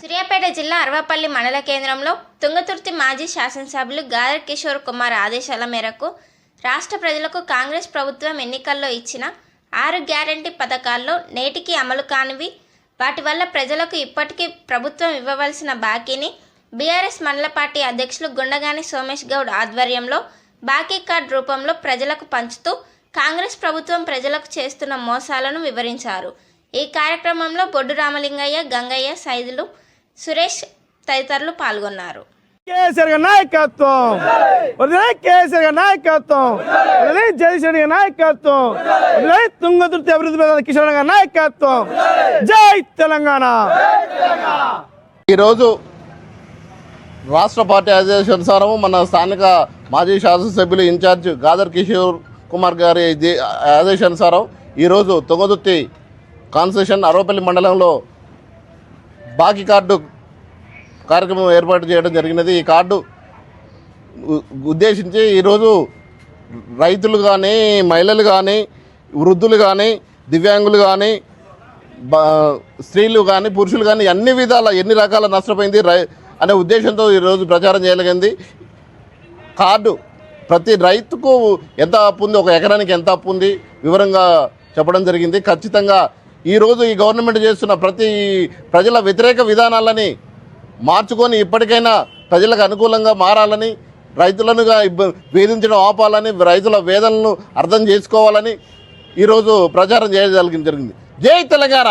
సూర్యాపేట జిల్లా అరవపల్లి మండల కేంద్రంలో తుంగతుర్తి మాజీ శాసనసభ్యులు గాదర్ కిషోర్ కుమార్ ఆదేశాల మేరకు రాష్ట్ర ప్రజలకు కాంగ్రెస్ ప్రభుత్వం ఎన్నికల్లో ఇచ్చిన ఆరు గ్యారంటీ పథకాల్లో నేటికి అమలు కానివి వాటి వల్ల ప్రజలకు ఇప్పటికీ ప్రభుత్వం ఇవ్వవలసిన బాకీని బీఆర్ఎస్ మండల పార్టీ అధ్యక్షులు గుండగాని సోమేష్ గౌడ్ ఆధ్వర్యంలో బాకీ కార్డ్ రూపంలో ప్రజలకు పంచుతూ కాంగ్రెస్ ప్రభుత్వం ప్రజలకు చేస్తున్న మోసాలను వివరించారు. ఈ కార్యక్రమంలో బొడ్డు రామలింగయ్య గంగయ్య సైదులు సురేష్ తదితరులు పాల్గొన్నారు. కేసీఆర్ గారి నాయకత్వం. వదిలే కేసీఆర్ గారి నాయకత్వం. వదిలే జగదీశ్వర్ గారి నాయకత్వం. తుంగతుర్తి అభివృద్ధి ప్రధాన కిషోర్ గారి నాయకత్వం. జై తెలంగాణ. ఈరోజు రాష్ట్ర పార్టీ ఆదేశానుసారం మన స్థానిక మాజీ శాసనసభ్యులు ఇన్ఛార్జ్ గాదర్ కిషోర్ కుమార్ గారి ఆదేశానుసారం ఈరోజు తొగదుర్తి కాన్సెషన్ అరవపల్లి మండలంలో బాకీ కార్డు కార్యక్రమం ఏర్పాటు చేయడం జరిగినది. ఈ కార్డు ఉద్దేశించి ఈరోజు రైతులు కానీ మహిళలు కానీ వృద్ధులు కానీ దివ్యాంగులు కానీ స్త్రీలు కానీ పురుషులు కానీ అన్ని విధాల ఎన్ని రకాల నష్టపోయింది రై అనే ఉద్దేశంతో ఈరోజు ప్రచారం చేయగలిగింది. కార్డు ప్రతి రైతుకు ఎంత అప్పు ఉంది? ఒక ఎకరానికి ఎంత అప్పు ఉంది? వివరంగా చెప్పడం జరిగింది. ఖచ్చితంగా ఈరోజు ఈ గవర్నమెంట్ చేస్తున్న ప్రతి ప్రజల వ్యతిరేక విధానాలని మార్చుకొని ఇప్పటికైనా ప్రజలకు అనుకూలంగా మారాలని రైతులనుగా వేధించడం ఆపాలని రైతుల వేదనను అర్థం చేసుకోవాలని ఈరోజు ప్రచారం చేయగలిగింది జరిగింది. జై తెలంగాణ!